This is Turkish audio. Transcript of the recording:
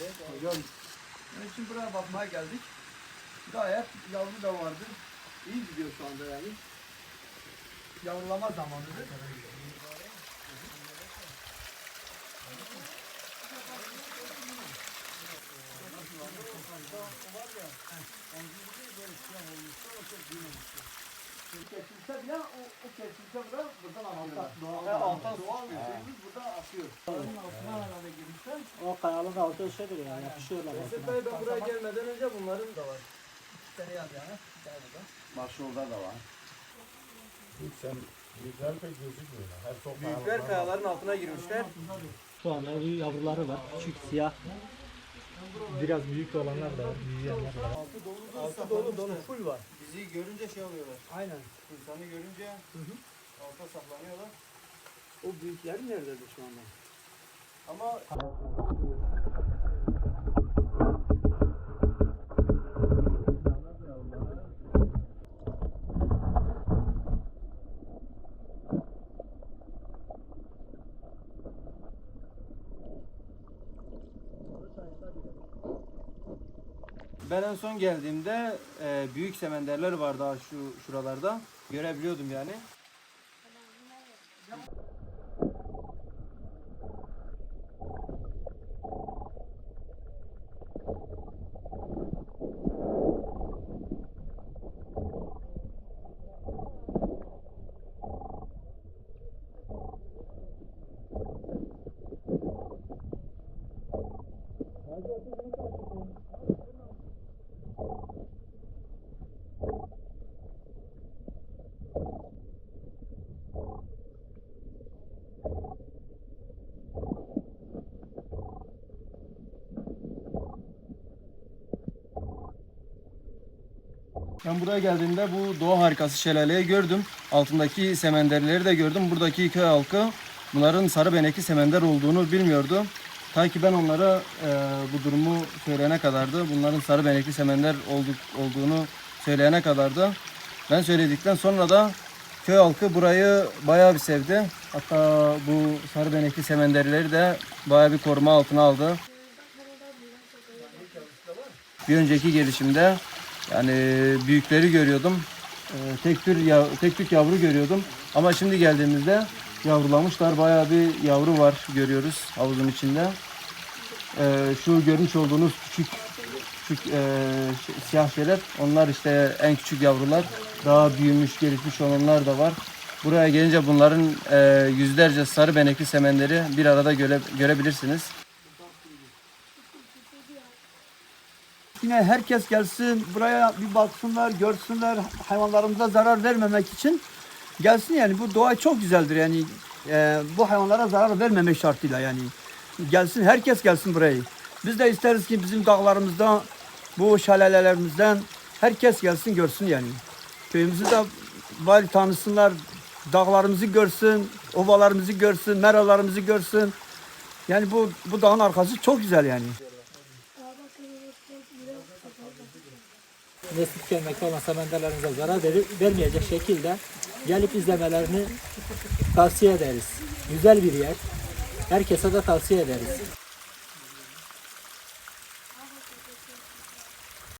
Hocam, onun için buraya bakmaya geldik. Gayet yavru da vardı. İyi gidiyor şu anda yani. Yavrulama zamanıdır. Kesilse bile o, o kesilse bile buradan altta. Altta doğal bir şeyimiz buradan akıyor. Onun altına herhalde girmişler. O kayalığın altı şeydir ya yapışıyorlar altına. Tabii ben buraya gelmeden önce bunların da var. Bir tane yaz yani. Bir tane burada. Başrolda da var. Sen büyükler pek gözükmüyor. Her çok Büyükler kayaların altına girmişler. Şu anda yavruları var. Küçük siyah. Biraz büyük olanlar da var. Büyüyenler var. Altı dolu dolu full var. Bizi görünce şey oluyorlar. Aynen. İnsanı görünce alta saklanıyorlar. O büyükler nerededir şu anda? Ama ben en son geldiğimde e, büyük semenderler var daha şu şuralarda. Görebiliyordum yani. Ben buraya geldiğimde bu doğa harikası şelaleyi gördüm. Altındaki semenderleri de gördüm. Buradaki köy halkı bunların sarı benekli semender olduğunu bilmiyordu. Ta ki ben onlara e, bu durumu söyleyene kadardı. Bunların sarı benekli semender olduk, olduğunu söyleyene kadardı. Ben söyledikten sonra da köy halkı burayı bayağı bir sevdi. Hatta bu sarı benekli semenderleri de bayağı bir koruma altına aldı. Bir önceki gelişimde yani büyükleri görüyordum. Ee, tek ya, tek tük yavru görüyordum. Ama şimdi geldiğimizde yavrulamışlar. Bayağı bir yavru var görüyoruz havuzun içinde. Ee, şu görmüş olduğunuz küçük küçük e, siyah şeyler onlar işte en küçük yavrular. Daha büyümüş, gelişmiş olanlar da var. Buraya gelince bunların e, yüzlerce sarı benekli semenleri bir arada göre, görebilirsiniz. Yine herkes gelsin buraya bir baksınlar, görsünler hayvanlarımıza zarar vermemek için gelsin yani bu doğa çok güzeldir yani e, bu hayvanlara zarar vermemek şartıyla yani gelsin herkes gelsin buraya. Biz de isteriz ki bizim dağlarımızda bu şelalelerimizden herkes gelsin görsün yani. Köyümüzü de bari tanısınlar, dağlarımızı görsün, ovalarımızı görsün, meralarımızı görsün. Yani bu bu dağın arkası çok güzel yani. Nesli tükenmekte olan semenderlerinize zarar verip, vermeyecek şekilde gelip izlemelerini tavsiye ederiz. Güzel bir yer. Herkese de tavsiye ederiz.